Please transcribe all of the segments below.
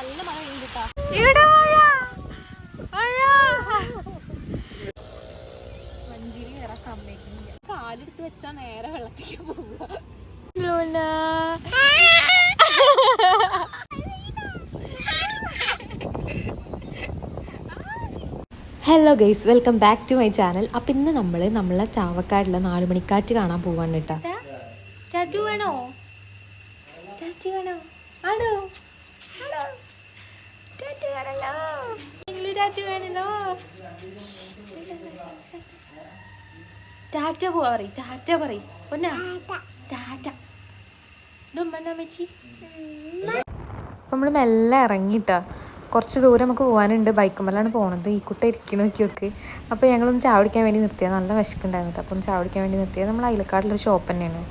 നല്ല മഴ വഞ്ചിയിൽ കയറാൻ സമ്മതിക്കുന്നില്ല. കാലെടുത്ത് വെച്ചാ നേരെ പോവുക. Luna. Hello guys welcome back to my channel. അപ്പം ഇന്ന് നമ്മൾ നമ്മളെ ചാവക്കാടുള്ള നാലുമണിക്കാറ്റ് കാണാൻ പോവാണ് കേട്ടോ വേണോ? ടാറ്റ പോവാ പറയും ടാറ്റ പറയും. പൊന്നാ? ടാറ്റ. നമ്മൾ നമ്മൾ മെല്ലെ ഇറങ്ങിയിട്ടാ കുറച്ച് ദൂരം നമുക്ക് പോകാനുണ്ട് ബൈക്കുമ്പോഴാണ് പോണത്. ഈ കുട്ട ഇരിക്കണ ഒക്കെ അപ്പോൾ ഞങ്ങളൊന്ന് ചാവടിക്കാൻ വേണ്ടി നിർത്തിയത് നല്ല വിശക്കുണ്ടായിരുന്നു അപ്പോൾ അപ്പം ഒന്ന് ചാവടിക്കാൻ വേണ്ടി നിർത്തിയത് നമ്മൾ അയലക്കാട്ടിലൊരു ഷോപ്പ് തന്നെയാണ്.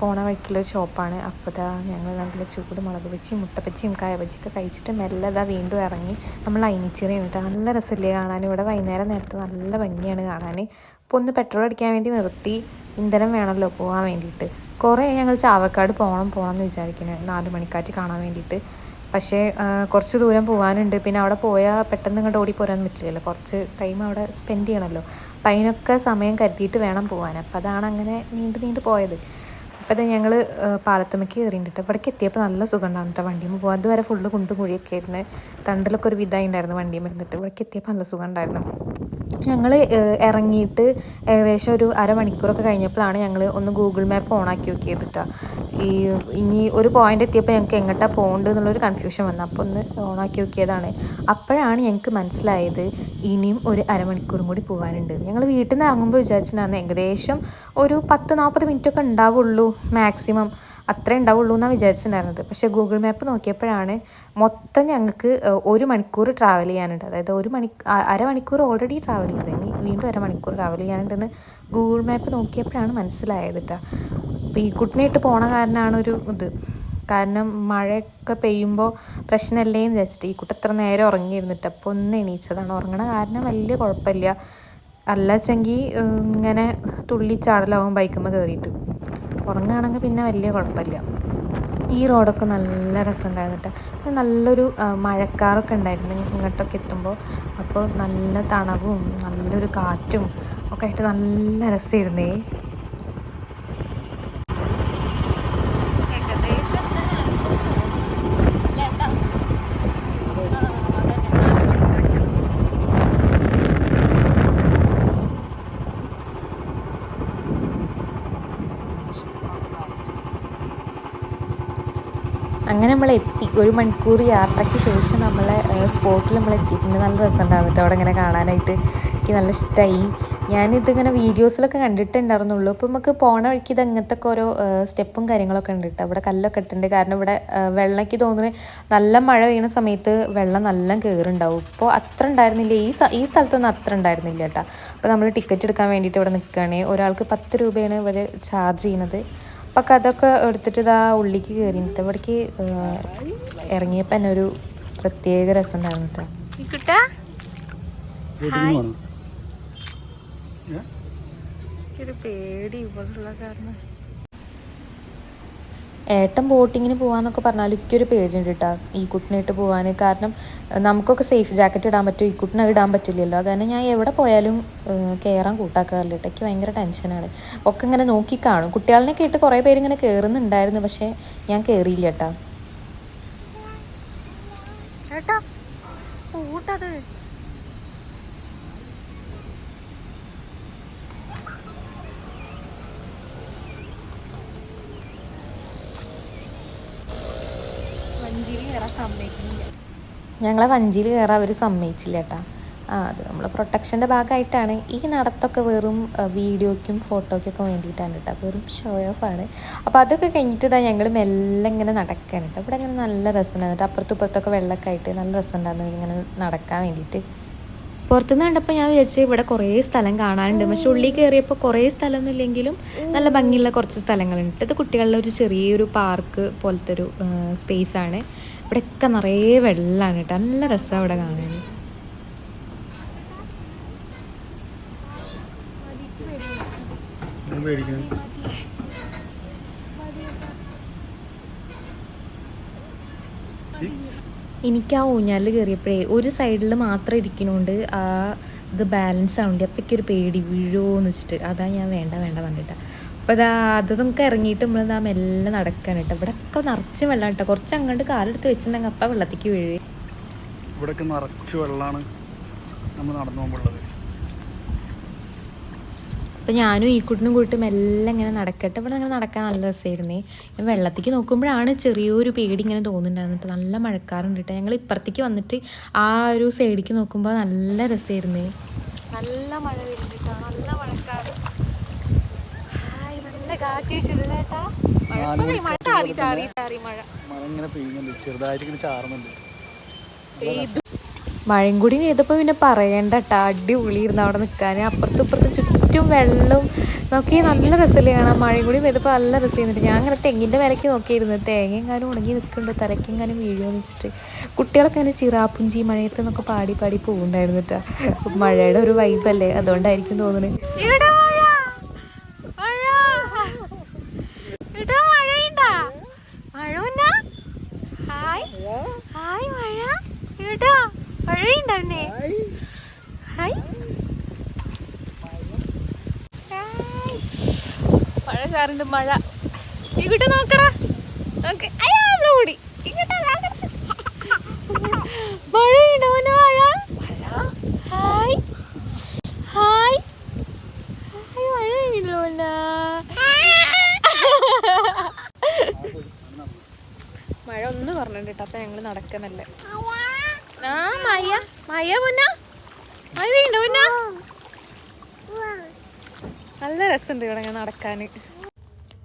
പോണ വഴിക്കുള്ളൊരു ഷോപ്പാണ് അപ്പോൾ ഇതാ ഞങ്ങൾ നല്ല ചൂട് മുളക് വെച്ചി മുട്ടപ്പച്ചിയും ഒക്കെ കഴിച്ചിട്ട് മെല്ലെ ഇതാ വീണ്ടും ഇറങ്ങി. നമ്മൾ അയിനിച്ചിറയാണ് കേട്ടോ നല്ല രസമില്ലേ കാണാൻ ഇവിടെ വൈകുന്നേരം നേരത്തെ നല്ല ഭംഗിയാണ് കാണാൻ അപ്പോൾ ഒന്ന് പെട്രോൾ അടിക്കാൻ വേണ്ടി നിർത്തി ഇന്ധനം വേണമല്ലോ പോകാൻ വേണ്ടിയിട്ട്. കുറേ ഞങ്ങൾ ചാവക്കാട് പോകണം പോകണം എന്ന് വിചാരിക്കുന്നത് നാല് മണിക്കാറ്റ് കാണാൻ വേണ്ടിയിട്ട്. പക്ഷേ കുറച്ച് ദൂരം പോകാനുണ്ട് പിന്നെ അവിടെ പോയാൽ പെട്ടെന്ന് ഇങ്ങോട്ട് ഓടി പോരാൻ പറ്റില്ലല്ലോ. കുറച്ച് ടൈം അവിടെ സ്പെൻഡ് ചെയ്യണമല്ലോ അപ്പം അതിനൊക്കെ സമയം കരുതിയിട്ട് വേണം പോകാൻ അപ്പം അതാണ് അങ്ങനെ നീണ്ട് നീണ്ട് പോയത്. അപ്പോൾ അത് ഞങ്ങൾ പാലത്തമ്മയ്ക്ക് കയറിയിട്ടുണ്ട് ഇവിടേക്ക് എത്തിയപ്പോൾ നല്ല സുഖം ഉണ്ടാകും കേട്ടോ വണ്ടിയിൽ പോകാൻ അതുവരെ ഫുള്ള് കുണ്ടും കുഴിയൊക്കെ ആയിരുന്നു. തണ്ടിലൊക്കെ ഒരു വിധമായി ഉണ്ടായിരുന്നു വണ്ടിയിൽ ഇരുന്നിട്ട്. ഇവിടേക്ക് എത്തിയപ്പോൾ നല്ല സുഖം ഉണ്ടായിരുന്നു ഞങ്ങൾ ഇറങ്ങിയിട്ട് ഏകദേശം ഒരു അരമണിക്കൂറൊക്കെ കഴിഞ്ഞപ്പോഴാണ് ഞങ്ങൾ ഒന്ന് ഗൂഗിൾ മാപ്പ് ഓണാക്കി നോക്കിയത് കേട്ടോ ഈ ഇനി ഒരു പോയിന്റ് എത്തിയപ്പോൾ ഞങ്ങൾക്ക് എങ്ങോട്ടാണ് പോകേണ്ടത് എന്നുള്ളൊരു കൺഫ്യൂഷൻ വന്നു. അപ്പോൾ ഒന്ന് ഓണാക്കി നോക്കിയതാണ്. അപ്പോഴാണ് ഞങ്ങൾക്ക് മനസ്സിലായത് ഇനിയും ഒരു അരമണിക്കൂറും കൂടി പോകാനുണ്ട് ഞങ്ങൾ വീട്ടിൽ നിന്ന് ഇറങ്ങുമ്പോൾ വിചാരിച്ചിട്ടുണ്ടായിരുന്നു ഏകദേശം ഒരു പത്ത് നാൽപ്പത് മിനിറ്റൊക്കെ ഉണ്ടാവുള്ളൂ മാക്സിമം അത്രേ ഉണ്ടാവുള്ളൂ എന്നാണ് വിചാരിച്ചിട്ടുണ്ടായിരുന്നത്. പക്ഷേ ഗൂഗിൾ മാപ്പ് നോക്കിയപ്പോഴാണ് മൊത്തം ഞങ്ങൾക്ക് ഒരു മണിക്കൂർ ട്രാവൽ ചെയ്യാനുണ്ട്. അതായത് ഒരു മണി അരമണിക്കൂർ ഓൾറെഡി ട്രാവൽ ചെയ്ത്. ഇനി വീണ്ടും അരമണിക്കൂർ ട്രാവൽ ചെയ്യാനുണ്ടെന്ന് ഗൂഗിൾ മാപ്പ് നോക്കിയപ്പോഴാണ് മനസ്സിലായത് കേട്ടോ അപ്പോൾ ഈ കുട്ടിനായിട്ട് പോണ കാരണമാണ് ഒരു ഇത്. കാരണം മഴയൊക്കെ പെയ്യുമ്പോൾ പ്രശ്നമല്ലേ എന്ന് വിചാരിച്ചിട്ട് ഈ കുട്ടി എത്ര നേരം ഉറങ്ങിയിരുന്നിട്ട് അപ്പോൾ ഒന്ന് എണീച്ചതാണ്. ഉറങ്ങണ കാരണം വലിയ കുഴപ്പമില്ല. അല്ലാച്ചെങ്കിൽ ഇങ്ങനെ തുള്ളി തുള്ളിച്ചാടലാവും ബൈക്കുമ്പോൾ കയറിയിട്ട് ഉറങ്ങുകയാണെങ്കിൽ പിന്നെ വലിയ കുഴപ്പമില്ല. ഈ റോഡൊക്കെ നല്ല രസമുണ്ടായിരുന്നു നല്ലൊരു മഴക്കാറൊക്കെ ഉണ്ടായിരുന്നു ഇങ്ങോട്ടൊക്കെ എത്തുമ്പോൾ. അപ്പോൾ നല്ല തണവും നല്ലൊരു കാറ്റും ഒക്കെ ആയിട്ട് നല്ല രസമായിരുന്നേ ഏകദേശം അല്ലേ എന്താ അതന്നെ നാല് മണിക്കാറ്റ് അങ്ങനെ നമ്മൾ എത്തി ഒരു മണിക്കൂർ യാത്രയ്ക്ക് ശേഷം നമ്മളെ സ്പോട്ടിൽ നമ്മൾ എത്തിയിട്ടുണ്ട് നല്ല രസമുണ്ടായിരുന്നു കേട്ടോ അവിടെ ഇങ്ങനെ കാണാനായിട്ട്. എനിക്ക് നല്ല ഇഷ്ടമായി ഞാനിതിങ്ങനെ വീഡിയോസിലൊക്കെ കണ്ടിട്ടുണ്ടായിരുന്നുള്ളൂ. അപ്പോൾ നമുക്ക് പോണ വഴിക്ക് ഇത് അങ്ങനത്തെ ഒക്കെ ഓരോ സ്റ്റെപ്പും കാര്യങ്ങളൊക്കെ ഉണ്ട് കേട്ടോ. അവിടെ കല്ലൊക്കെ ഇട്ടുണ്ട് കാരണം ഇവിടെ വെള്ളക്ക് തോന്നുന്നത് നല്ല മഴ വീണ സമയത്ത് വെള്ളം നല്ല കയറുണ്ടാവും ഇപ്പോൾ അത്ര ഉണ്ടായിരുന്നില്ല. ഈ ഈ സ്ഥലത്തൊന്നും അത്ര ഉണ്ടായിരുന്നില്ല കേട്ടോ. അപ്പോൾ നമ്മൾ ടിക്കറ്റ് എടുക്കാൻ വേണ്ടിയിട്ട് ഇവിടെ നിൽക്കുകയാണ് ഒരാൾക്ക് പത്ത് രൂപയാണ് ഇവർ ചാർജ് ചെയ്യുന്നത് അപ്പം അതൊക്കെ എടുത്തിട്ട് ഇതാ ഉള്ളിക്ക് കയറിയിട്ട് ഇവിടേക്ക് ഇറങ്ങിയപ്പോൾ തന്നെ ഒരു പ്രത്യേക രസം ഉണ്ടായിരുന്നു കേട്ടോ പേടി ഇവിടെയുള്ള കാരണം. ഏട്ടൻ ബോട്ടിങ്ങിന് പോകാന്നൊക്കെ പറഞ്ഞാൽ ഇക്കൊരു പേടിയുണ്ട് കേട്ടോ ഈ കുട്ടിനായിട്ട് പോകാൻ കാരണം നമുക്കൊക്കെ സേഫ് ജാക്കറ്റ് ഇടാൻ പറ്റും ഈ കുട്ടിനെ ഇടാൻ പറ്റില്ലല്ലോ. കാരണം ഞാൻ എവിടെ പോയാലും കയറാൻ കൂട്ടാക്കാറില്ല കേട്ടോ. എനിക്ക് ഭയങ്കര ടെൻഷനാണ്. ഒക്കെ ഇങ്ങനെ നോക്കി കാണും. കുട്ടികളെ കേട്ട് കുറേ പേര് ഇങ്ങനെ കയറുന്നുണ്ടായിരുന്നു പക്ഷേ ഞാൻ കയറിയില്ല കേട്ടോ. ചേട്ടാ കൂട്ടത് ഞങ്ങളെ വഞ്ചിയിൽ കയറാൻ അവർ സമ്മതിച്ചില്ല കേട്ടാ. ആ അത് നമ്മൾ പ്രൊട്ടക്ഷന്റെ ഭാഗമായിട്ടാണ്. ഈ നടത്തൊക്കെ വെറും വീഡിയോയ്ക്കും ഫോട്ടോയ്ക്കൊക്കെ വേണ്ടിയിട്ടാണ് കേട്ടോ. വെറും ഷോ ഓഫ് ആണ്. അപ്പോൾ അതൊക്കെ കഴിഞ്ഞിട്ട് ഇതാ ഞങ്ങൾ മെല്ലെ ഇങ്ങനെ നടക്കാൻ കേട്ടോ. ഇവിടെ നല്ല രസമുണ്ടായിരുന്നു അപ്പുറത്തും ഇപ്പുറത്തൊക്കെ വെള്ളമൊക്കെ ആയിട്ട് നല്ല രസമുണ്ടായിരുന്നു ഇങ്ങനെ നടക്കാൻ വേണ്ടിയിട്ട്. പുറത്തുനിന്ന് കണ്ടപ്പോൾ ഞാൻ വിചാരിച്ചു ഇവിടെ കുറേ സ്ഥലം കാണാനുണ്ട്. പക്ഷെ ഉള്ളിൽ കയറിയപ്പോൾ കുറേ സ്ഥലമൊന്നും ഇല്ലെങ്കിലും നല്ല ഭംഗിയുള്ള കുറച്ച് സ്ഥലങ്ങളുണ്ട്. ഇത് കുട്ടികളുടെ ഒരു ചെറിയൊരു പാർക്ക് പോലത്തെ ഒരു സ്പേസ് ആണ് ഇവിടെയൊക്കെ നിറയെ വെള്ളമാണ് കേട്ടോ. നല്ല രസമാണ് ഇവിടെ കാണാൻ. എനിക്ക് ആ ഊഞ്ഞാലിൽ കയറിയപ്പോഴേ ഒരു സൈഡിൽ മാത്രം ഇരിക്കണോണ്ട് ആ ഇത് ബാലൻസ് ആവുന്നുണ്ട് അപ്പം എനിക്കൊരു പേടി വീഴുമോ എന്ന് വെച്ചിട്ട്. അതാ ഞാൻ വേണ്ട വേണ്ട പറഞ്ഞിട്ട്. അപ്പോൾ അതാ അതൊക്കെ ഇറങ്ങിയിട്ട് നമ്മൾ നാം മെല്ലെ നടക്കാൻ കേട്ടോ. ഇവിടെ ഒക്കെ നിറച്ച് വെള്ളം കേട്ടോ. കുറച്ച് അങ്ങോട്ട് കാലെടുത്ത് വെച്ചിട്ടുണ്ടെങ്കിൽ അപ്പം വെള്ളത്തേക്ക് വീഴേ. ഇവിടെ നിറച്ച് വെള്ളമാണ് നമ്മൾ നടന്നു പോകുമ്പോഴുള്ളത് അപ്പം ഞാനും ഈ കുട്ടിനും കൂട്ടി മെല്ലെ ഇങ്ങനെ നടക്കട്ടെ. ഇവിടെ അങ്ങനെ നടക്കാൻ നല്ല രസമായിരുന്നേ ഞാൻ വെള്ളത്തേക്ക് നോക്കുമ്പോഴാണ് ചെറിയൊരു പേടി ഇങ്ങനെ തോന്നുന്നുണ്ടായിരുന്നിട്ട് നല്ല മഴക്കാറുണ്ട് കേട്ടോ. ഞങ്ങൾ ഇപ്പുറത്തേക്ക് വന്നിട്ട് ആ ഒരു സൈഡിലേക്ക് നോക്കുമ്പോൾ നല്ല രസമായിരുന്നേ നല്ല മഴ വരുന്നുണ്ട് നല്ല മഴക്കാറ്. നല്ല കാറ്റ് വീശുന്നില്ലേ. മഴ ചാറി ചാറി ചാറി മഴ. മഴ ഇങ്ങനെ പെയ്യുന്നുണ്ട്. ചെറുതായിട്ട് ഇങ്ങനെ ചാറുന്നുണ്ട് മഴയും കൂടി ചെയ്തപ്പോൾ പിന്നെ പറയേണ്ട കേട്ടോ ഇരുന്ന് അവിടെ നിൽക്കാൻ അപ്പുറത്തും ഇപ്പുറത്ത് ചുറ്റും വെള്ളം. നോക്കി നല്ല രസമല്ലേ കാണാം മഴയും കൂടി ചെയ്തപ്പോൾ നല്ല രസമായിരുന്നിട്ട് ഞാൻ അങ്ങനെ തെങ്ങിന്റെ വിലയ്ക്ക് നോക്കിയിരുന്നു. തേങ്ങ ഉണങ്ങി നിൽക്കുന്നുണ്ട് തലക്കെങ്ങാനും വീഴുമെന്ന് വെച്ചിട്ട്. കുട്ടികളൊക്കെ അങ്ങനെ ചിറാപ്പുഞ്ചി മഴയത്ത് എന്നൊക്കെ പാടി പാടി പോകുന്നുണ്ടായിരുന്നു കേട്ടോ മഴയുടെ ഒരു വൈബല്ലേ അതുകൊണ്ടായിരിക്കും തോന്നുന്നത് ഹായ്. മഴ. മഴയുണ്ടാവുന്നേ ഹായ്. മഴ ചാറുണ്ട് മഴ. ഇങ്ങോട്ട് നോക്കടാ. നോക്ക്. അയ്യോ അവിടെ ഓടി. മഴ മഴ ഒന്ന് കുറഞ്ഞിട്ട് കേട്ടോ. അപ്പൊ നടക്കുന്നല്ലേ ആ മയ മയ പൊന്ന മഴ വീണ്ടോ പൊന്ന രസമുണ്ട് ഇവിടെ ഇങ്ങനെ നടക്കാൻ.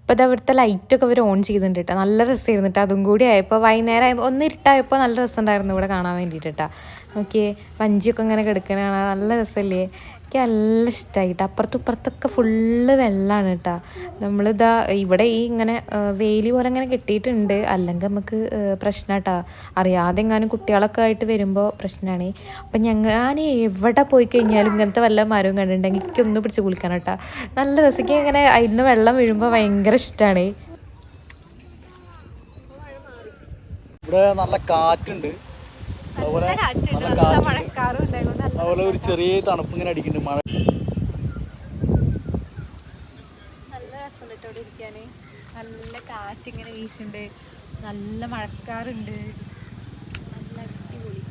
ഇപ്പോൾ ഇത് അവിടുത്തെ ലൈറ്റൊക്കെ അവർ ഓൺ ചെയ്തിട്ടുണ്ട് കേട്ടോ നല്ല രസമായിരുന്നു കേട്ടോ അതും കൂടി ആയപ്പോൾ വൈകുന്നേരം ആയപ്പോൾ ഒന്ന് ഇരുട്ടായപ്പോൾ നല്ല രസമുണ്ടായിരുന്നു ഇവിടെ കാണാൻ വേണ്ടിയിട്ട് കേട്ടോ നോക്കിയേ വഞ്ചിയൊക്കെ ഇങ്ങനെ കിടക്കണ നല്ല രസമല്ലേ? എനിക്ക് നല്ല ഇഷ്ടമായിട്ട് അപ്പുറത്തും ഇപ്പുറത്തൊക്കെ ഫുള്ള് വെള്ളമാണ് കേട്ടോ നമ്മളിതാ ഇവിടെ ഈ ഇങ്ങനെ വേലി പോലെ ഇങ്ങനെ കെട്ടിയിട്ടുണ്ട്. അല്ലെങ്കിൽ നമുക്ക് പ്രശ്നം കേട്ടോ അറിയാതെ എങ്ങാനും കുട്ടികളൊക്കെ ആയിട്ട് വരുമ്പോൾ പ്രശ്നമാണ് അപ്പം ഞങ്ങൾ ഞാൻ എവിടെ പോയി കഴിഞ്ഞാലും ഇങ്ങനത്തെ വല്ല മരവും കണ്ടിട്ടുണ്ടെങ്കിൽ എനിക്കൊന്ന് പിടിച്ച് കുളിക്കാൻ കേട്ടോ നല്ല രസിക്ക് ഇങ്ങനെ അതിൽ നിന്ന് വെള്ളം വീഴുമ്പോൾ ഭയങ്കര ഇഷ്ടമാണ് ഇവിടെ നല്ല കാറ്റുണ്ട്. അതുപോലെ അതുപോലെ ഒരു ചെറിയ തണുപ്പ് ഇങ്ങനെ അടിക്കുന്നുണ്ട്. മഴ നല്ല രസമുണ്ട് ഇവിടെ ഇരിക്കാൻ നല്ല കാറ്റിങ്ങനെ വീശുന്നുണ്ട്. നല്ല മഴക്കാറുണ്ട്. നല്ല അടിപൊളി.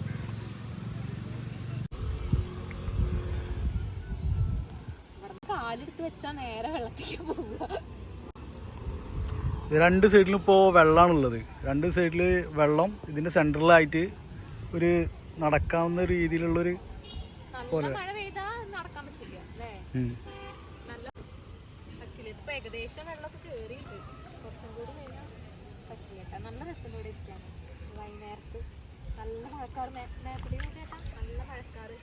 കാലെടുത്ത് വെച്ചാ നേരെ വെള്ളത്തേക്ക് പോവുക. രണ്ട് സൈഡിലും ഇപ്പോൾ വെള്ളമാണുള്ളത് രണ്ട് സൈഡിൽ വെള്ളം ഇതിന്റെ സെന്ററിലായിട്ട് ഒരു നടക്കാവുന്ന രീതിയിലുള്ളൊരു പോലെ. നല്ല പറ്റില്ല. ഇതിപ്പോ ഏകദേശം വെള്ളമൊക്കെ കേറിയിട്ടുണ്ട്. കുറച്ചും കൂടി കഴിഞ്ഞാൽ പറ്റില്ല കേട്ടോ. നല്ല രസം ഇവിടെ ഇരിക്കാൻ. വൈകുന്നേരത്ത് നല്ല മഴക്കാർ നേരത്തെ കേട്ടാ? നല്ല മഴക്കാറ്.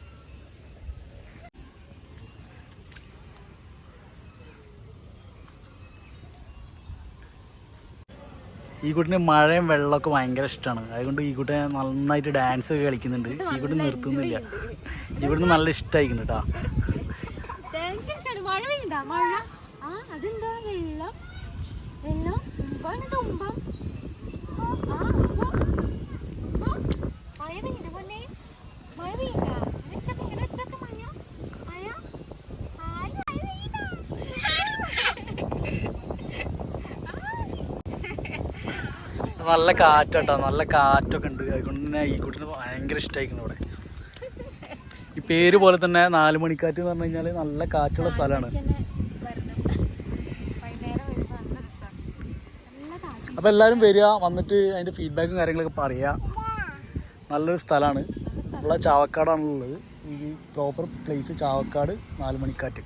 ഈ കുട്ടിന് മഴയും വെള്ളമൊക്കെ ഭയങ്കര ഇഷ്ടമാണ് അതുകൊണ്ട് ഈ കുട്ടി നന്നായിട്ട് ഡാൻസ് ഒക്കെ കളിക്കുന്നുണ്ട്. ഈ കുട്ടി നിർത്തുന്നില്ല. ഇവിടുന്ന് നല്ല ഇഷ്ടമായിരിക്കുന്നു കേട്ടോ ടെൻഷൻ മഴ പെയ്യണ്ട മഴ. ആ അതെന്താ വെള്ളം വെള്ളം ഉമ്പാണിത് ഉമ്പം ആ ഉമ്പം ഉമ്പം. മഴ പെയ്യണ്ട പൊന്നെ മഴ പെയ്യണ്ട ഇങ്ങനെ വെച്ചൊക്കെ ഇങ്ങനെ വെച്ചൊക്കെ മഴ മഴ ഹായ് മഴ പെയ്യണ്ട നല്ല കാറ്റാട്ടോ നല്ല കാറ്റൊക്കെ ഉണ്ട്. അതുകൊണ്ട് തന്നെ ഈ കുട്ടിന് ഭയങ്കര ഇഷ്ടമായിരിക്കുന്നു ഇവിടെ. ഈ പേര് പോലെ തന്നെ നാല് മണിക്കാറ്റ് എന്ന് പറഞ്ഞു കഴിഞ്ഞാൽ നല്ല കാറ്റുള്ള സ്ഥലമാണ്. അപ്പം എല്ലാവരും വരിക വന്നിട്ട് അതിന്റെ ഫീഡ്ബാക്കും കാര്യങ്ങളൊക്കെ പറയുക നല്ലൊരു സ്ഥലമാണ്. നമ്മളെ ചാവക്കാടാണുള്ളത്. ഈ പ്രോപ്പർ പ്ലേസ് ചാവക്കാട് നാല് മണിക്കാറ്റ്.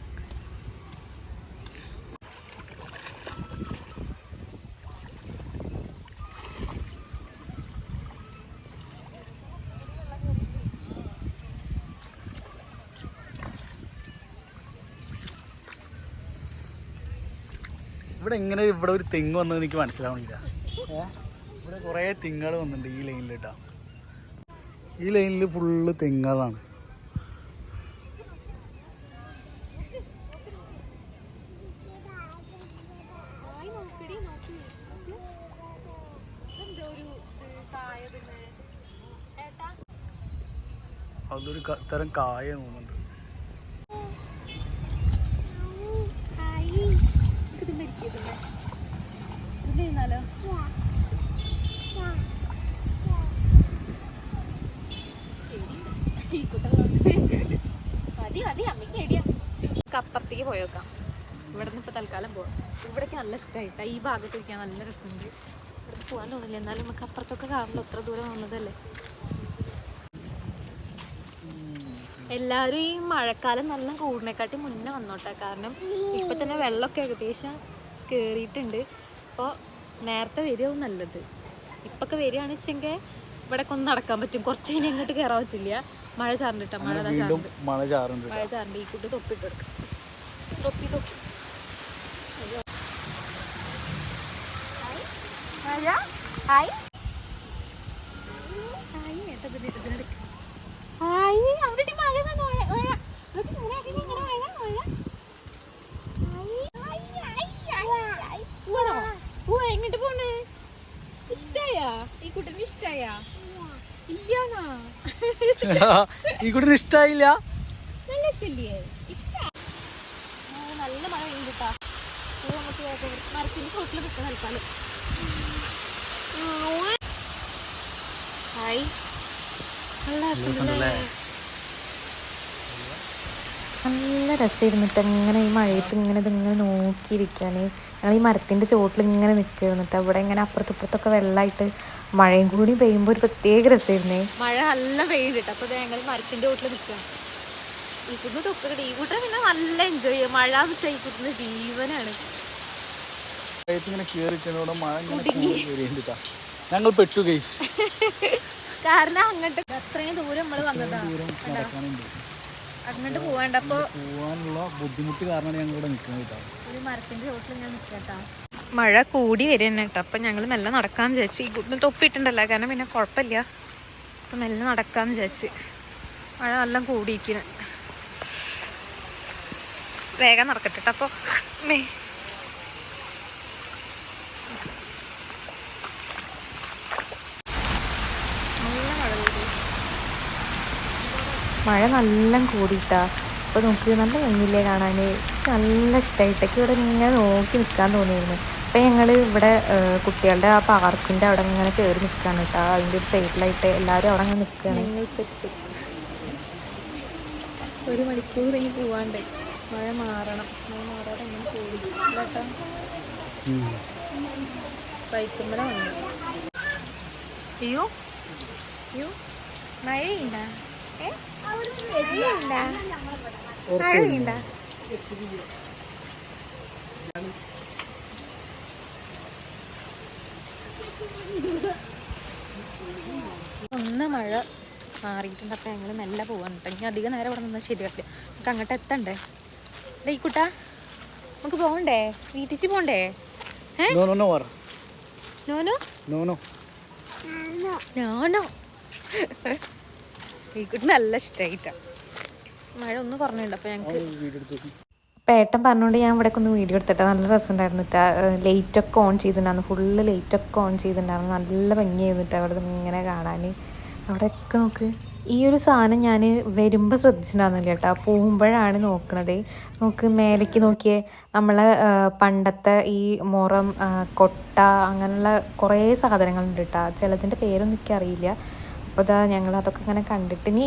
ഇവിടെ എങ്ങനെ ഇവിടെ ഒരു തെങ്ങ് വന്നത് എനിക്ക് മനസ്സിലാവണില്ല. ഇവിടെ കുറേ തെങ്ങുകൾ വന്നിട്ടുണ്ട് ഈ ലൈനിൽ കേട്ടോ ഈ ലൈനിൽ ഫുള്ള് തെങ്ങുകളാണ്. അതൊരു തരം കായ തോന്നുന്നുണ്ട്. അപ്പുറത്തേക്ക് പോയേക്കാം. ഇവിടെ നിന്ന് ഇപ്പോൾ തൽക്കാലം പോവാം. ഇവിടേക്ക് നല്ല ഇഷ്ടമായിട്ടാ ഈ ഭാഗത്ത് ഇരിക്കാൻ നല്ല രസമുണ്ട്. ഇവിടെ പോകാൻ തോന്നില്ല. എന്നാലും നമുക്ക് അപ്പുറത്തൊക്കെ കാറിൽ അത്ര ദൂരം വന്നതല്ലേ എല്ലാവരും ഈ മഴക്കാലം നല്ല കൂടുന്നേക്കാട്ടി മുന്നേ വന്നോട്ടെ. കാരണം ഇപ്പൊ തന്നെ വെള്ളമൊക്കെ ഏകദേശം കേറിയിട്ടുണ്ട്. അപ്പോൾ നേരത്തെ വരികയാവും നല്ലത്. ഇപ്പൊക്കെ വരികയാണെന്ന് വെച്ചെങ്കിൽ ഇവിടെ ഒന്ന് നടക്കാൻ പറ്റും. കുറച്ച് കഴിഞ്ഞ് ഇങ്ങോട്ട് കയറാൻ പറ്റില്ല. മഴ ചാറിണ്ടിട്ടാ. മഴ ചാറുണ്ട്. മഴ ചാറുണ്ട് മഴ ചാറിണ്ട്. ഈ കൂട്ട് തൊപ്പിട്ട് കൊടുക്കാം. തൊപ്പി തൊപ്പി Hai. Hai. Hai. ഏട്ടാ ഇതിന് ഇതിനെടുക്ക്. Hai, അവിടെ മഴ കാണോ മഴ നോക്ക് ഇങ്ങനെ ആക്കി ഇങ്ങനെ മഴ മഴ പോണോ പോവാ എങ്ങോട്ട് പോണേ? ഇഷ്ടായാ ഈ കുട്ടീനെ ഇഷ്ടായാ ഇല്ലാന്നാ ഈ കുട്ടിന് ഇഷ്ടായില്ല നല്ല ഇഷ്ടല്ലേ ഇഷ്ടാ ആ, നല്ല മഴ പെയ്യുന്നുട്ടാ നമുക്ക് മരത്തിന്റെ ചോട്ടിൽ നിൽക്കാൻ തൽക്കാലം ഹായ്. നല്ല രസമുണ്ടല്ലേ? നല്ല രസമായിരുന്നിട്ട് ഇങ്ങനെ ഈ മഴയത്ത് ഇങ്ങനെ ഇതിങ്ങനെ നോക്കിയിരിക്കാൻ ഞങ്ങൾ ഈ മരത്തിന്റെ ചോട്ടിൽ ഇങ്ങനെ നിൽക്കുന്നിട്ട് അവിടെ ഇങ്ങനെ അപ്പുറത്തിപ്പുറത്തൊക്കെ വെള്ളമായിട്ട് മഴയും കൂടി പെയ്യുമ്പോൾ ഒരു പ്രത്യേക രസമായിരുന്നേ. മഴ നല്ല പെയ്യുന്നുണ്ട് അപ്പോൾ ഞങ്ങൾ മരത്തിന്റെ ചോട്ടിൽ നിൽക്കുക ഈ കുട്ടിന് തൊപ്പിക്കട്ടെ ഈ കൂട്ടം പിന്നെ നല്ല എൻജോയ് ചെയ്യും മഴ എന്ന് വെച്ചാൽ ഈ ജീവനാണ്. ഇങ്ങനെ കേറിട്ടോടെ മഴ ഇങ്ങനെ ഞങ്ങൾ പെട്ടു ഗൈസ് കാരണം അങ്ങോട്ട് അത്രയും ദൂരം നമ്മൾ വന്നതാണ് അങ്ങോട്ട് പോവാനുള്ള ബുദ്ധിമുട്ട് കാരണം ഞങ്ങൾ ഇവിടെ നിൽക്കുന്നത് കേട്ടോ. ഒരു മരത്തിന്റെ ചോട്ടിൽ ഞാൻ നിൽക്കട്ടാ മഴ കൂടി വരും കേട്ടോ. അപ്പം ഞങ്ങൾ മെല്ലെ നടക്കാന്ന് വിചാരിച്ചു. ഈ കുട്ടിന് തൊപ്പിട്ടുണ്ടല്ലോ. കാരണം പിന്നെ കൊഴപ്പില്ല അപ്പം മെല്ലെ നടക്കാന്ന് വിചാരിച്ച്. മഴ നല്ല കൂടിയിരിക്കുന്നു വേഗം നടക്കട്ടെ ട്ടോ. അപ്പോൾ മേ നല്ല മഴ പെയ്തു മഴ നല്ല കൂടിയിട്ടാ. അപ്പോൾ നമുക്ക് നല്ല ഭംഗിയില്ലേ കാണാൻ നല്ല ഇഷ്ടമായിട്ടൊക്കെ ഇവിടെ ഇങ്ങനെ നോക്കി നിൽക്കാൻ തോന്നിയിരുന്നു. അപ്പോൾ ഞങ്ങൾ ഇവിടെ കുട്ടികളുടെ ആ പാർക്കിന്റെ അവിടെ ഇങ്ങനെ കയറി നിൽക്കുകയാണ് കേട്ടോ. അതിന്റെ ഒരു സൈഡിലായിട്ട് എല്ലാവരും അവിടെ അങ്ങനെ നിൽക്കുകയാണ് ഒരു മണിക്കൂർ ഇനി പോവാണ്ട്. മഴ മാറണം. മഴ മാറാതെ അങ്ങനെ പോയി. കേട്ടോ. വന്നു. അയ്യോ. അയ്യോ മഴയുണ്ടാ ഒന്ന് മഴ മാറിയിട്ടുണ്ട്. അപ്പം ഞങ്ങൾ മെല്ലെ പോവാൻ കേട്ടോ ഇനി അധികം നേരം ഇവിടെ നിന്നാൽ ശരിയാക്കില്ല നമുക്ക് അങ്ങോട്ട് എത്തണ്ടേ? ഡേ കുട്ടാ. നമുക്ക് പോകണ്ടേ വീട്ടിച്ച് പോണ്ടേ ഏ? നോ നോ നോ പറ. നോനോ നോ നോ ഞാനോ ഈ കുട്ടി നല്ല മഴ ഒന്ന് കുറഞ്ഞിട്ടുണ്ട് അപ്പോൾ ഞങ്ങൾക്ക് പേട്ടൻ പറഞ്ഞുകൊണ്ട് ഞാൻ ഇവിടെ ഒന്ന് വീഡിയോ എടുത്തിട്ട്. നല്ല രസമുണ്ടായിരുന്നിട്ട് ലൈറ്റ് ഒക്കെ ഓൺ ചെയ്തിട്ടുണ്ടായിരുന്നു ഫുള്ള് ലൈറ്റ് ഒക്കെ ഓൺ ചെയ്തിട്ടുണ്ടായിരുന്നു നല്ല ഭംഗിയായിരുന്നിട്ട് അവിടെ ഇങ്ങനെ കാണാൻ അവിടെയൊക്കെ നോക്ക്. ഈ ഒരു സാധനം ഞാൻ വരുമ്പോൾ ശ്രദ്ധിച്ചിട്ടുണ്ടായിരുന്നില്ല കേട്ടോ പോകുമ്പോഴാണ് നോക്കണത്. നോക്ക് മേലേക്ക് നോക്കിയേ നമ്മളെ പണ്ടത്തെ ഈ മുറം കൊട്ട അങ്ങനെയുള്ള കുറേ സാധനങ്ങളുണ്ട് കേട്ടോ ചിലതിന്റെ പേരൊന്നും എനിക്കറിയില്ല. അപ്പോൾ ഇതാ ഞങ്ങൾ അതൊക്കെ ഇങ്ങനെ കണ്ടിട്ട് ഇനി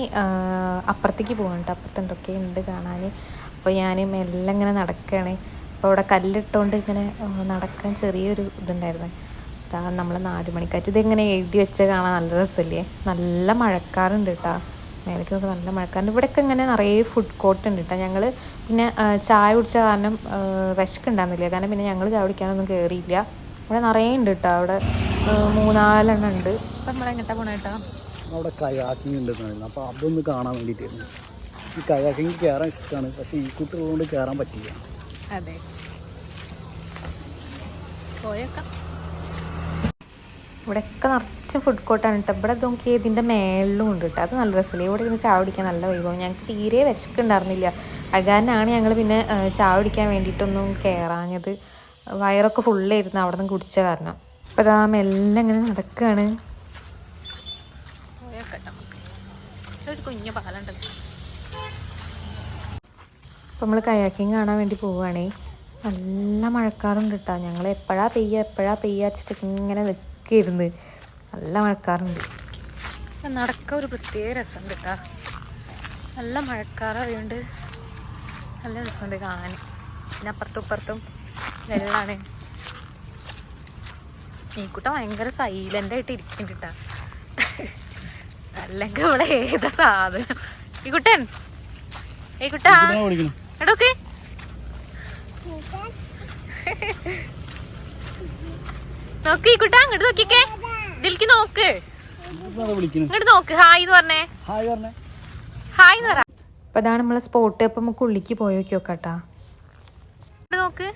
അപ്പുറത്തേക്ക് പോകണ്ട അപ്പുറത്ത് എന്തൊക്കെ ഉണ്ട് കാണാൻ. അപ്പോൾ ഞാൻ മെല്ലെ ഇങ്ങനെ നടക്കുകയാണ് അപ്പോൾ അവിടെ കല്ലിട്ടുകൊണ്ട് ഇങ്ങനെ നടക്കാൻ ചെറിയൊരു ഇതുണ്ടായിരുന്നു. അതാ നമ്മൾ നാല് മണിക്കാറ്റ് ഇതിങ്ങനെ എഴുതി വെച്ച് കാണാൻ നല്ല രസമല്ലേ? നല്ല മഴക്കാറുണ്ട് കേട്ടോ മേലേക്ക് നോക്കി നല്ല മഴക്കാറുണ്ട്. ഇവിടെയൊക്കെ ഇങ്ങനെ നിറയെ ഫുഡ് കോർട്ട് ഉണ്ട് കേട്ടോ ഞങ്ങൾ പിന്നെ ചായ കുടിച്ച കാരണം വിശക്കുണ്ടായിരുന്നില്ല കാരണം പിന്നെ ഞങ്ങൾ ചായ കുടിക്കാനൊന്നും കയറിയില്ല ഇവിടെ നിറയെ ഉണ്ട് കേട്ടോ അവിടെ മൂന്നാലെണ്ണം ഉണ്ട്. അപ്പം നമ്മളെങ്ങട്ടാ പോണേട്ടാ അവിടെ കയാക്കിങ് ഉണ്ടെന്നായിരുന്നു. അപ്പോൾ അതൊന്ന് കാണാൻ വേണ്ടിയിട്ടായിരുന്നു. ഈ കയാക്കിങ് കയറാൻ ഇഷ്ടമാണ് പക്ഷേ ഈ കുട്ടികളുകൊണ്ട് കയറാൻ പറ്റില്ല അതെ. ഇവിടെയൊക്കെ നിറച്ച് ഫുഡ് കോർട്ടാണ് കേട്ടോ ഇവിടെ നോക്കി ഇതിന്റെ മേളിലും ഉണ്ട് കേട്ടോ അത് നല്ല രസമില്ല ഇവിടെ ഇരുന്ന് ചായ നല്ല വൈഭവം ഞങ്ങൾക്ക് തീരെ വിശക്കുണ്ടായിരുന്നില്ല അകാനാണ് ഞങ്ങൾ പിന്നെ ചാവടിക്കാൻ കുടിക്കാൻ വേണ്ടിയിട്ടൊന്നും കയറാഞ്ഞത് വയറൊക്കെ ഫുള്ളായിരുന്നു അവിടെ നിന്ന് കുടിച്ച കാരണം. അപ്പോൾ ഇതാ മെല്ലെ ഇങ്ങനെ നടക്കുകയാണ് അപ്പം നമ്മൾ കയാക്കിങ് കാണാൻ വേണ്ടി പോവുകയാണേ നല്ല മഴക്കാറുണ്ട് കേട്ടോ ഞങ്ങൾ എപ്പോഴാ പെയ്യുക എപ്പോഴാ പെയ്യുക വെച്ചിട്ട് ഇങ്ങനെ നിൽക്കിയിരുന്ന് നല്ല മഴക്കാറുണ്ട്. നടക്ക ഒരു പ്രത്യേക രസമുണ്ട് കേട്ടോ നല്ല മഴക്കാറായതുകൊണ്ട് നല്ല രസമുണ്ട് കാണാൻ പിന്നെ അപ്പുറത്തും ഇപ്പുറത്തും വെള്ളമാണ് ഈ കുട്ട ഭയങ്കര സൈലന്റ് ആയിട്ട് ഇരിക്കുന്നുണ്ട് കേട്ടോ അല്ലെങ്കിൽ ഇവിടെ ഏതാ സാധനം. ഈ കുട്ടൻ. ഏ കുട്ടാ. എടോക്ക് നോക്കി കുട്ടാ അങ്ങോട്ട് നോക്കിക്കേ. ഇതിലേക്ക് നോക്ക്. ഇങ്ങോട്ട് നോക്ക്. ഹായ് എന്ന് പറഞ്ഞേ. ഹായ് പറഞ്ഞേ. ഹായ് എന്ന് പറ. അപ്പൊ അതാണ് നമ്മളെ സ്പോട്ട്. അപ്പൊ നമുക്ക് ഉള്ളിക്ക് പോയി നോക്കി നോക്കാട്ടാ. ഇങ്ങോട്ട് നോക്ക്.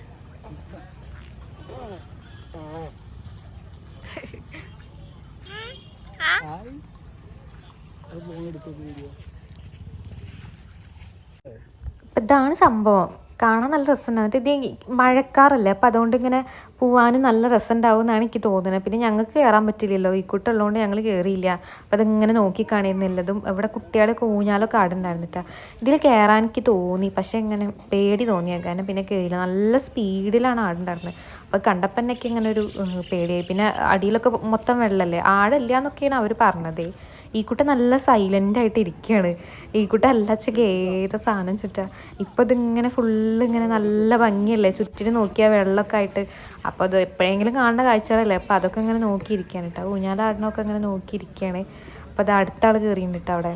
ഹായ് അത് ഫോൺ എടുത്തൊക്കെ വീഡിയോ അപ്പം ഇതാണ് സംഭവം. കാണാൻ നല്ല രസമുണ്ടാവും ഇത് മഴക്കാറല്ലേ? അപ്പം അതുകൊണ്ട് ഇങ്ങനെ പോവാനും നല്ല രസമുണ്ടാവും എന്നാണ് എനിക്ക് തോന്നുന്നത്. പിന്നെ ഞങ്ങൾക്ക് കയറാൻ പറ്റില്ലല്ലോ. ഈ കൂട്ടുള്ളതുകൊണ്ട് ഞങ്ങൾ കയറിയില്ല. അപ്പം അതിങ്ങനെ നോക്കി കാണിയിരുന്നില്ലതും ഇവിടെ കുട്ടികളൊക്കെ ഊഞ്ഞാലൊക്കെ ആടുണ്ടായിരുന്നിട്ടാ ഇതിൽ കയറാൻ എനിക്ക് തോന്നി. പക്ഷേ ഇങ്ങനെ പേടി തോന്നിയ കാരണം പിന്നെ കയറിയില്ല. നല്ല സ്പീഡിലാണ് ആടുണ്ടായിരുന്നത്. അപ്പോൾ കണ്ടപ്പോൾ എന്നൊക്കെ ഇങ്ങനെ ഒരു പേടിയായി. പിന്നെ അടിയിലൊക്കെ മൊത്തം വെള്ളമല്ലേ ആടില്ല എന്നൊക്കെയാണ് അവർ പറഞ്ഞത്. ഈ കുട്ട നല്ല സൈലന്റ് ആയിട്ട് ഇരിക്കുകയാണ് ഈ കുട്ട അല്ലച്ചക്ക് ഏത സാധനം ചുറ്റാ. ഇപ്പം ഇതിങ്ങനെ ഫുള്ള് ഇങ്ങനെ നല്ല ഭംഗിയല്ലേ? ചുറ്റിന് നോക്കിയാൽ വെള്ളമൊക്കെ ആയിട്ട്. അപ്പോൾ അത് എപ്പോഴെങ്കിലും കാണേണ്ട കാഴ്ചകളല്ലേ? അപ്പോൾ അതൊക്കെ ഇങ്ങനെ നോക്കിയിരിക്കുകയാണ് കേട്ടോ ഊഞ്ഞാലാടനൊക്കെ ഇങ്ങനെ നോക്കിയിരിക്കുകയാണ് അപ്പോൾ അത് അടുത്ത ആൾ കയറിയിട്ടുണ്ട് കേട്ടോ അവിടെ.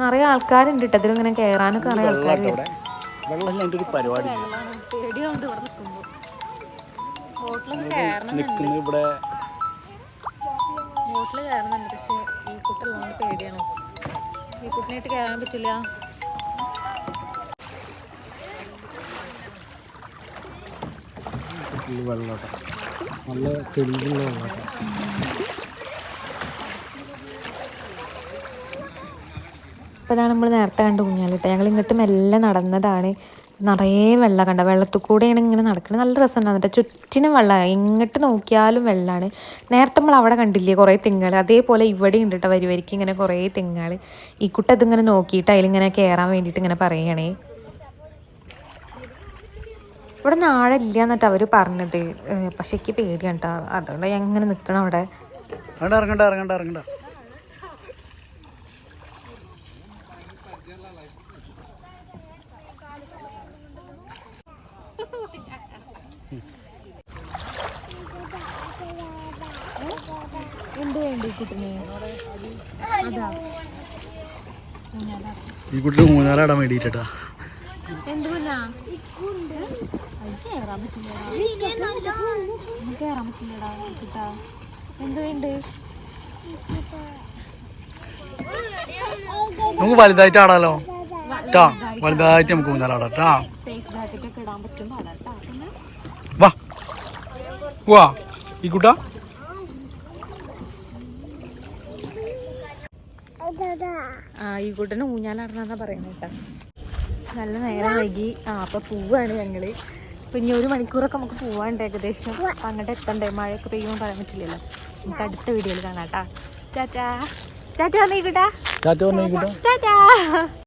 നിറയെ ആൾക്കാരുണ്ട് കേട്ടോ അതിലിങ്ങനെ കയറാനൊക്കെ നിറയെ ആൾക്കാരുണ്ട് നിൽക്കുന്നത് ഇവിടെ. ബോട്ടിൽ കയറുന്നുണ്ട് പക്ഷെ കുട്ടുള്ളതുകൊണ്ട് പേടിയാണ്. ഈ കുട്ടിനായിട്ട് കയറാൻ പറ്റില്ല. ഈ നല്ല തെളിവുള്ള വെള്ളം അപ്പോൾ ഇതാണ് നമ്മൾ നേരത്തെ കണ്ട ഊഞ്ഞാലിട്ട്. ഞങ്ങൾ ഇങ്ങോട്ട് മെല്ലെ നടന്നതാണ്. നിറയെ വെള്ളം കണ്ട വെള്ളത്തിൽ കൂടെയാണ് ഇങ്ങനെ നടക്കുന്നത് നല്ല രസമുണ്ടാകും എന്നിട്ട് ചുറ്റിനും വെള്ളമാണ് എങ്ങോട്ട് നോക്കിയാലും വെള്ളമാണ് നേരത്തെ നമ്മൾ അവിടെ കണ്ടില്ലേ കുറേ തിങ്ങൾ അതേപോലെ ഇവിടെ ഉണ്ട് കേട്ടോ വരുവരിക്കും ഇങ്ങനെ കുറേ തിങ്ങൾ ഈ കുട്ടി അതിങ്ങനെ നോക്കിയിട്ട് അതിലിങ്ങനെ കയറാൻ വേണ്ടിയിട്ട് ഇങ്ങനെ പറയണേ. ഇവിടെ നാഴില്ല എന്നിട്ട് അവർ പറഞ്ഞത്. പക്ഷേ എനിക്ക് പേടിയാണ് കേട്ടോ. അതുകൊണ്ട് ഞാൻ ഇങ്ങനെ നിൽക്കണം അവിടെ. ഇറങ്ങണ്ട ഇറങ്ങണ്ട ഇറങ്ങണ്ട. ഈ കുട്ടി മൂന്നാലാടാൻ വേണ്ടിട്ടാ എന്ത് പറ്റില്ലടാ. കേറാൻ പറ്റില്ലടാ കുട്ടാ എന്ത് വേണ്ട? നമുക്ക് വലുതായിട്ട് ആടാലോ? ട്ടാ വലുതായിട്ട് നമുക്ക് മൂന്നാലാടാം ട്ടാ. വാ. വാ ഈ കുട്ടാ. ആ ഈ കൂട്ടന് ഊഞ്ഞാലാടണെന്നാ പറയുന്നത് കേട്ടോ. നല്ല നേരം വൈകി. ആ അപ്പൊ പോവാണ് ഞങ്ങൾ. അപ്പൊ ഇനി ഒരു മണിക്കൂറൊക്കെ നമുക്ക് പോവാണ്ട് ഏകദേശം. അപ്പൊ അങ്ങോട്ട് എത്തണ്ടേ? മഴയൊക്കെ പെയ്യുമ്പോൾ പറയാൻ പറ്റില്ലല്ലോ. നമുക്ക് അടുത്ത വീഡിയോയിൽ കാണാം കേട്ടാ. ചാറ്റാ ചാറ്റാ നീ കൂട്ടാ? ചാറ്റ